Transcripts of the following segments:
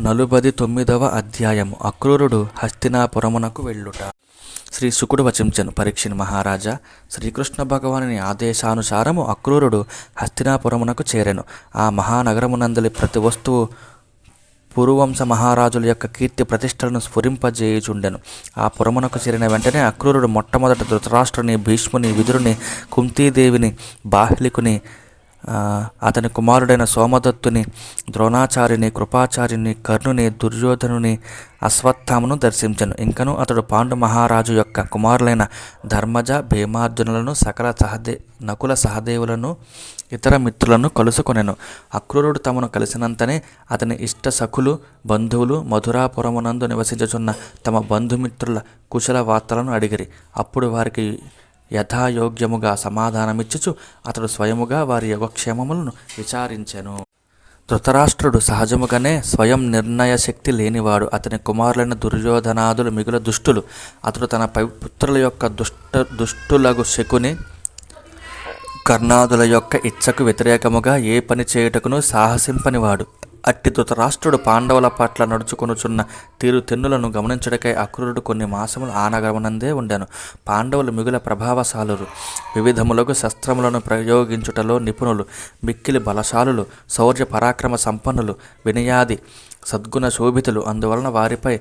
నలుబది తొమ్మిదవ అధ్యాయము. అక్రూరుడు హస్తినాపురమునకు వెళ్ళుట. శ్రీ శుకుడు వచించను పరీక్షిని మహారాజా శ్రీకృష్ణ భగవాని ఆదేశానుసారము అక్రూరుడు హస్తినాపురమునకు చేరెను. ఆ మహానగరమునందలి ప్రతి వస్తువు పురువంశ మహారాజుల యొక్క కీర్తి ప్రతిష్టలను స్ఫురింపజేయుచుండెను. ఆ పురమునకు చేరిన వెంటనే అక్రూరుడు మొట్టమొదట ధృతరాష్ట్రుని భీష్ముని విదురుని కుంతీదేవిని బాహ్లికుని అతని కుమారుడైన సోమదత్తుని ద్రోణాచార్యుని కృపాచార్యుని కర్ణుని దుర్యోధనుని అశ్వత్థామను దర్శించను. ఇంకను అతడు పాండు మహారాజు యొక్క కుమారులైన ధర్మజ భీమార్జునులను సకల సహదే నకుల సహదేవులను ఇతర మిత్రులను కలుసుకొనెను. అక్రూరుడు తమను కలిసినంతనే అతని ఇష్ట సఖులు బంధువులు మధురాపురమునందు నివసించుచున్న తమ బంధుమిత్రుల కుశల వార్తలను అడిగిరి. అప్పుడు వారికి యథాయోగ్యముగా సమాధానమిచ్చుచు అతడు స్వయముగా వారి యోగక్షేమములను విచారించెను. ధృతరాష్ట్రుడు సహజముగానే స్వయం నిర్ణయ శక్తి లేనివాడు. అతని కుమారులైన దుర్యోధనాదులు మిగుల దుష్టులు. అతడు తన పై పుత్రుల యొక్క దుష్ట దుష్టులగు శకుని కర్ణాదుల యొక్క ఇచ్చకు వ్యతిరేకముగా ఏ పని చేయుటకును సాహసింపనివాడు. అట్టి ధృతరాష్ట్రుడు పాండవుల పట్ల నడుచుకొనుచున్న తీరు తెన్నులను గమనించడకై అక్రూరుడు కొన్ని మాసములు ఆనగమనందే ఉండెను. పాండవులు మిగుల ప్రభావశాలురు. వివిధములకు శస్త్రములను ప్రయోగించుటలో నిపుణులు మిక్కిలి బలశాలులు శౌర్య పరాక్రమ సంపన్నులు వినయాది సద్గుణ శోభితులు అందువలన వారిపై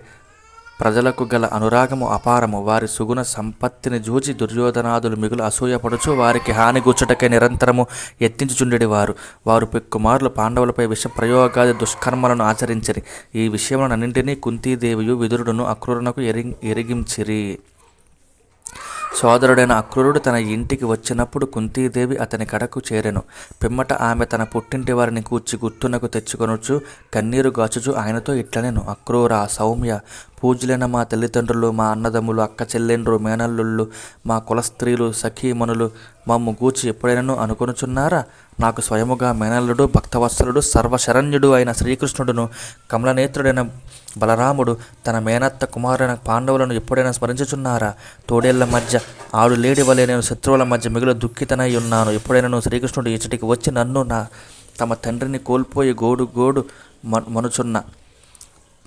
ప్రజలకు గల అనురాగము అపారము. వారి సుగుణ సంపత్తిని జూచి దుర్యోధనాదులు మిగులు అసూయపడుచు వారికి హాని గుచ్చుటకై నిరంతరము యత్నించుచుండెడి వారు వారు కుమారులు పాండవులపై విష ప్రయోగాది దుష్కర్మలను ఆచరించిరి. ఈ విషయములన్నింటినీ కుంతీదేవియు విదురుడును అక్రూరునకు ఎరి ఎరిగించిరి. సోదరుడైన అక్రూరుడు తన ఇంటికి వచ్చినప్పుడు కుంతీదేవి అతని కడకు చేరెను. పిమ్మట ఆమె తన పుట్టింటి వారిని కూర్చి గుర్తునకు తెచ్చుకొనొచ్చు కన్నీరు గాచుచు ఆయనతో ఇట్లనేను. అక్రూర సౌమ్య పూజలైన మా తల్లిదండ్రులు మా అన్నదమ్ములు అక్క చెల్లెండ్రు మేనల్లుళ్ళు మా కుల స్త్రీలు సఖీమణులు మమ్ము గూర్చి ఎప్పుడైనా అనుకొనుచున్నారా? నాకు స్వయముగా మేనల్లుడు భక్తవత్సలుడు సర్వశరణ్యుడు అయిన శ్రీకృష్ణుడును కమలనేత్రుడైన బలరాముడు తన మేనత్త కుమారుడైన పాండవులను ఎప్పుడైనా స్మరించుచున్నారా? తోడేళ్ళ మధ్య ఆడు లేడి వలె నేను శత్రువుల మధ్య మిగులు దుఃఖితనై ఉన్నాను. ఎప్పుడైనా శ్రీకృష్ణుడు ఇచ్చటికి వచ్చి నన్ను నా తమ తండ్రిని కోల్పోయి గోడు గోడు మ- మనుచున్న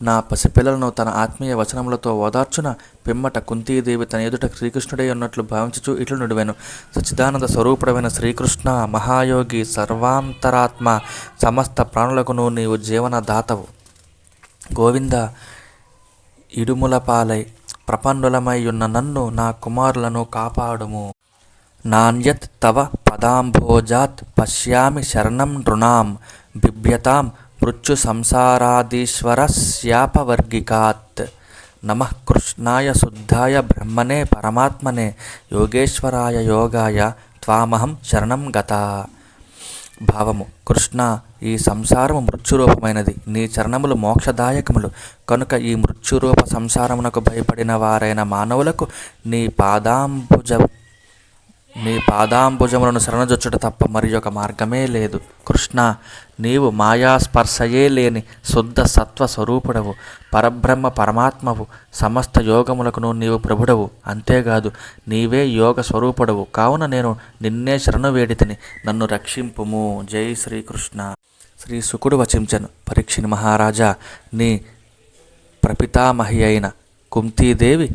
నా పసిపిల్లలను తన ఆత్మీయ వచనములతో ఓదార్చున పిమ్మట కుంతీదేవి తన ఎదుట శ్రీకృష్ణుడే ఉన్నట్లు భావించుచు ఇట్లు నుడివెను. సచిదానంద స్వరూపుడమైన శ్రీకృష్ణ మహాయోగి సర్వాంతరాత్మ సమస్త ప్రాణులకును నీవు జీవనదాతవు. గోవింద ఇడుములపాలై ప్రపన్నులమై ఉన్న నన్ను నా కుమారులను కాపాడుము. నాణ్యత్ తవ పదాంభోజాత్ పశ్యామి శరణం నృణాం బిభ్యతాం మృత్యు సంసారాదీశ్వర శాపవర్గికాత్ నమ కృష్ణాయ శుద్ధాయ బ్రహ్మణే పరమాత్మనే యోగేశ్వరాయ యోగాయ త్వామహం శరణం గత. భావము కృష్ణ ఈ సంసారము మృత్యురూపమైనది. నీ చరణములు మోక్షదాయకములు. కనుక ఈ మృత్యురూప సంసారమునకు భయపడిన వారైన మానవులకు నీ పాదాంబుజ నీ పాదాంబుజములను శరణజొచ్చుట తప్ప మరి ఒక మార్గమే లేదు. కృష్ణ నీవు మాయాస్పర్శయే లేని శుద్ధ సత్వ స్వరూపుడవు. పరబ్రహ్మ పరమాత్మవు. సమస్త యోగములకును నీవు ప్రభుడవు. అంతేకాదు నీవే యోగ స్వరూపుడవు. కావున నేను నిన్నే శరణు వేడితిని. నన్ను రక్షింపుము. జై శ్రీకృష్ణ. శ్రీ శుకుడు వచించను. పరీక్షిని మహారాజా నీ ప్రపితామహి అయిన కుంతీదేవి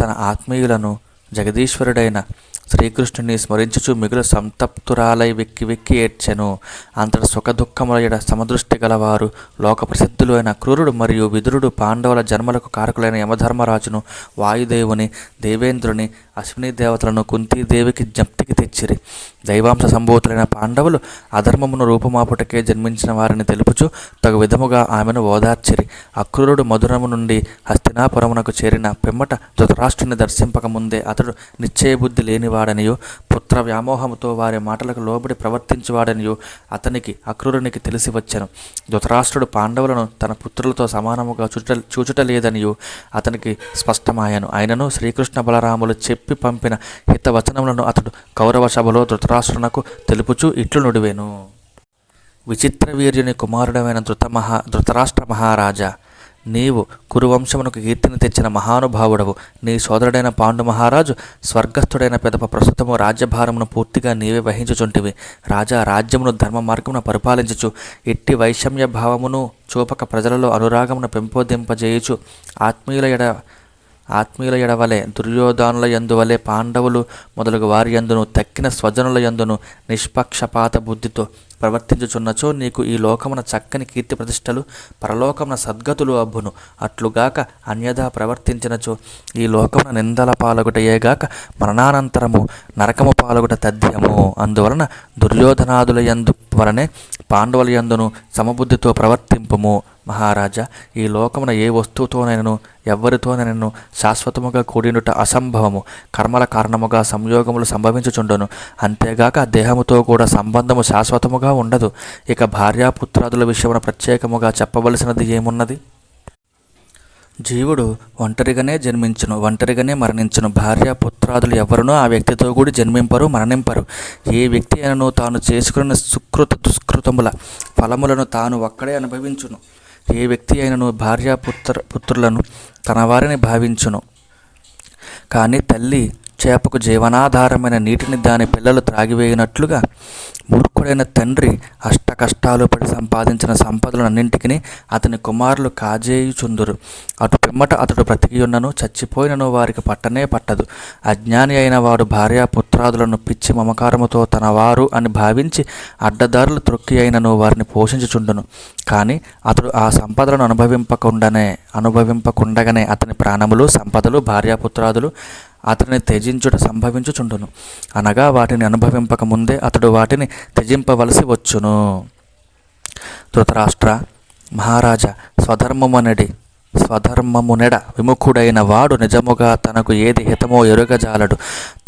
తన ఆత్మీయులను జగదీశ్వరుడైన శ్రీకృష్ణుని స్మరించుచు మిగులు సంతప్తురాలై వెక్కి వెక్కి ఏడ్చెను. అంతటి సుఖదుఃఖములయడ సమదృష్టి గలవారు లోక ప్రసిద్ధులు అయిన క్రూరుడు మరియు విదురుడు పాండవుల జన్మలకు కారకులైన యమధర్మరాజును వాయుదేవుని దేవేంద్రుని అశ్విని దేవతలను కుంతీదేవికి జ్ఞప్తికి తెచ్చిరి. దైవాంశ సంభూతులైన పాండవులు అధర్మమును రూపమాపుటకే జన్మించిన వారిని తెలుపుచు తగు విధముగా ఆమెను ఓదార్చిరి. అక్రూరుడు మధురము నుండి హస్తినాపురమునకు చేరిన పిమ్మట ధృతరాష్ట్రుని దర్శింపక ముందే అతడు నిశ్చయబుద్ధి లేనివాడనియో పుత్ర వ్యామోహముతో వారి మాటలకు లోబడి ప్రవర్తించువాడనియో అతనికి అక్రూరునికి తెలిసి వచ్చెను. ధృతరాష్ట్రుడు పాండవులను తన పుత్రులతో సమానముగా చూచుట చూచుటలేదనియో అతనికి స్పష్టమాయను. ఆయనను శ్రీకృష్ణ బలరాములు చెప్పి పంపిన హితవచనములను అతడు కౌరవ సభలో ధృతరాష్ట్రునకు తెలుపుచూ ఇట్లు నుడివేను. విచిత్ర వీర్యుని కుమారుడమైన ధృత మహా ధృతరాష్ట్ర మహారాజా నీవు కురువంశమునకు కీర్తిని తెచ్చిన మహానుభావుడవు. నీ సోదరుడైన పాండు మహారాజు స్వర్గస్థుడైన పెదప ప్రస్తుతము రాజ్యభారమును పూర్తిగా నీవే వహించుచుంటివి. రాజా రాజ్యమును ధర్మ మార్గమున పరిపాలించుచు ఎట్టి వైషమ్య భావమును చూపక ప్రజలలో అనురాగమును పెంపొందింపజేయుచు ఆత్మీయుల ఎడ ఆత్మీయుల ఎడవలే దుర్యోధనుల యందువలే పాండవులు మొదలగు వారి యందును తక్కిన స్వజనుల యందును నిష్పక్షపాత బుద్ధితో ప్రవర్తించుచున్నచో నీకు ఈ లోకమున చక్కని కీర్తి ప్రతిష్టలు పరలోకమున సద్గతులు అబ్బును. అట్లుగాక అన్యథా ప్రవర్తించినచో ఈ లోకమున నిందల పాలగుటయేగాక మరణానంతరము నరకము పాలగుట తథ్యము. అందువలన దుర్యోధనాదుల యందు వలనే పాండవుల యందును సమబుద్ధితో ప్రవర్తింపుము. మహారాజా ఈ లోకమున ఏ వస్తువుతోనైనను ఎవ్వరితోనైనను శాశ్వతముగా కూడినుట అసంభవము. కర్మల కారణముగా సంయోగములు సంభవించుచుండును. అంతేగాక దేహముతో కూడా సంబంధము శాశ్వతముగా ఉండదు. ఇక భార్యాపుత్రాదుల విషయమున ప్రత్యేకముగా చెప్పవలసినది ఏమున్నది? జీవుడు ఒంటరిగానే జన్మించును ఒంటరిగానే మరణించును. భార్య పుత్రాదులు ఎవరునో ఆ వ్యక్తితో కూడి జన్మింపరు మరణింపరు. ఏ వ్యక్తి అయినను తాను చేసుకున్న సుకృత దుష్కృతముల ఫలములను తాను ఒక్కడే అనుభవించును. ఏ వ్యక్తి అయినను భార్య పుత్ర పుత్రులను తన వారిని భావించును. కానీ తల్లి చేపకు జీవనాధారమైన నీటిని దాని పిల్లలు త్రాగివేయనట్లుగా మూర్ఖుడైన తండ్రి అష్ట కష్టాలు పడి సంపాదించిన సంపదలన్నింటికి అతని కుమారులు కాజేయుచుందురు. అటు పిమ్మట అతడు బ్రతికియున్నను చచ్చిపోయినను వారికి పట్టనే పట్టదు. అజ్ఞాని అయిన వాడు భార్యాపుత్రాదులను పిచ్చి మమకారముతో తన వారు అని భావించి అడ్డదారులు త్రొక్కి అయినను వారిని పోషించుచుండును. కానీ అతడు ఆ సంపదలను అనుభవింపకుండానే అనుభవింపకుండగానే అతని ప్రాణములు సంపదలు భార్యాపుత్రాదులు అతనిని త్యజించుట సంభవించుచుండును. అనగా వాటిని అనుభవింపక ముందే అతడు వాటిని త్యజింపవలసి వచ్చును. ధృతరాష్ట్ర మహారాజా స్వధర్మమనడి స్వధర్మమునెడ విముఖుడైన వాడు నిజముగా తనకు ఏది హితమో ఎరుగజాలడు.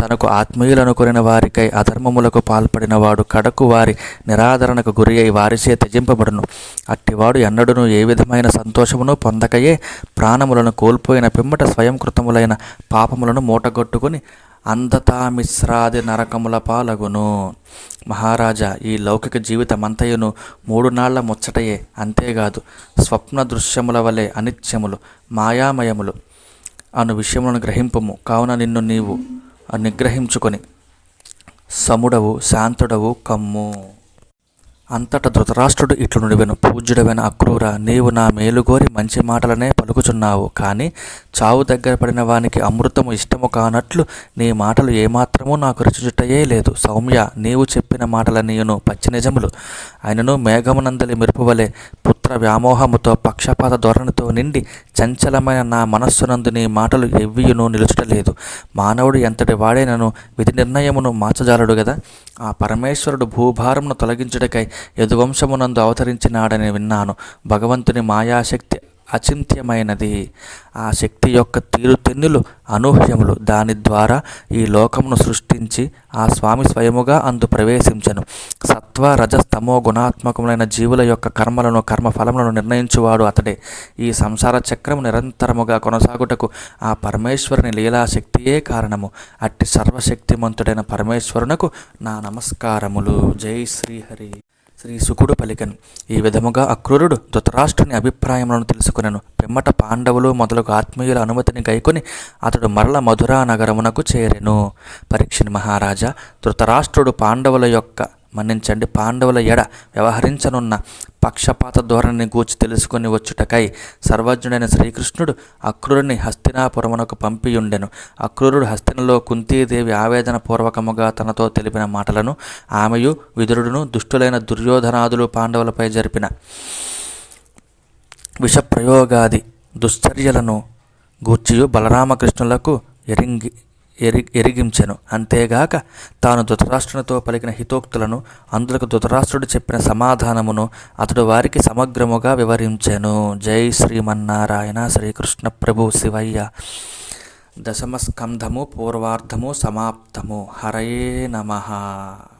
తనకు ఆత్మీయులను ఆత్మీయులనుకొనిన వారికై అధర్మములకు పాల్పడిన వాడు కడకు వారి నిరాదరణకు గురి అయి వారిచే త్యజింపబడును. అట్టివాడు ఎన్నడూను ఏ విధమైన సంతోషమును పొందకయే ప్రాణములను కోల్పోయిన పిమ్మట స్వయం కృతములైన పాపములను మూటగొట్టుకుని అంధతామిశ్రాది నరకముల పాలగును. మహారాజా ఈ లౌకిక జీవితమంతయును మూడు నాళ్ళ ముచ్చటయే అంతేకాదు స్వప్న దృశ్యముల వలె అనిత్యములు మాయామయములు అను విషయములను గ్రహింపము. కావున నిన్ను నీవు నిగ్రహించుకొని సముడవు శాంతుడవు కమ్ము. అంతట ధృతరాష్ట్రుడు ఇట్లు నుడివెను పూజ్యుడవైన అక్రూర నీవు నా మేలుగోరి మంచి మాటలనే పలుకుచున్నావు. కానీ చావు దగ్గర పడిన వానికి అమృతము ఇష్టము కానట్లు నీ మాటలు ఏమాత్రమూ నాకు రుచిచుటయే లేదు. సౌమ్య నీవు చెప్పిన మాటలన్నీయును పచ్చి నిజములు. ఆయనను మేఘమునందలి మెరుపువలే పుత్ర వ్యామోహముతో పక్షపాత ధోరణితో నిండి చంచలమైన నా మనస్సునందు నీ మాటలు ఎవ్వియును నిలుచుటలేదు. మానవుడు ఎంతటి వాడైనను విధి నిర్ణయమును మార్చజాలడు గదా? ఆ పరమేశ్వరుడు భూభారమును తొలగించుటకై యదువంశమునందు అవతరించినాడని విన్నాను. భగవంతుని మాయాశక్తి అచింత్యమైనది. ఆ శక్తి యొక్క తీరుతెన్నులు అనూహ్యములు దాని ద్వారా ఈ లోకమును సృష్టించి ఆ స్వామి స్వయముగా అందు ప్రవేశించను. సత్వ రజస్తమో గుణాత్మకములైన జీవుల యొక్క కర్మలను కర్మఫలములను నిర్ణయించువాడు అతడే. ఈ సంసార చక్రము నిరంతరముగా కొనసాగుటకు ఆ పరమేశ్వరుని లీలాశక్తియే కారణము. అట్టి సర్వశక్తిమంతుడైన పరమేశ్వరునకు నా నమస్కారములు. జై శ్రీహరి. శ్రీ సుకుడు పలికను. ఈ విధముగా అక్రూరుడు ధృతరాష్ట్రుని అభిప్రాయములను తెలుసుకునెను. పిమ్మట పాండవులు మొదలగు ఆత్మీయుల అనుమతిని గైకొని అతడు మరల మధురా నగరమునకు చేరెను. పరీక్షని మహారాజా ధృతరాష్ట్రుడు పాండవుల యొక్క మన్నించండి. పాండవుల ఎడ వ్యవహరించనున్న పక్షపాత ధోరణిని గూర్చి తెలుసుకుని వచ్చుటకై సర్వజ్ఞుడైన శ్రీకృష్ణుడు అక్రూరుని హస్తినాపురమునకు పంపియుండెను. అక్రూరుడు హస్తినలో కుంతీదేవి ఆవేదన పూర్వకముగా తనతో తెలిపిన మాటలను ఆమెయు విదురుడును దుష్టులైన దుర్యోధనాదులు పాండవులపై జరిపిన విషప్రయోగాది దుశ్చర్యలను గూర్చియు బలరామకృష్ణులకు ఎరింగి ఎరి ఎరిగించెను. అంతేగాక తాను ధృతరాష్ట్రునితో పలికిన హితోక్తులను అందులకు ధృతరాష్ట్రుడు చెప్పిన సమాధానమును అతడు వారికి సమగ్రముగా వివరించెను. జై శ్రీమన్నారాయణ. శ్రీకృష్ణ ప్రభు శివయ్య. దశమ స్కంధము పూర్వార్ధము సమాప్తము. హరయే నమః.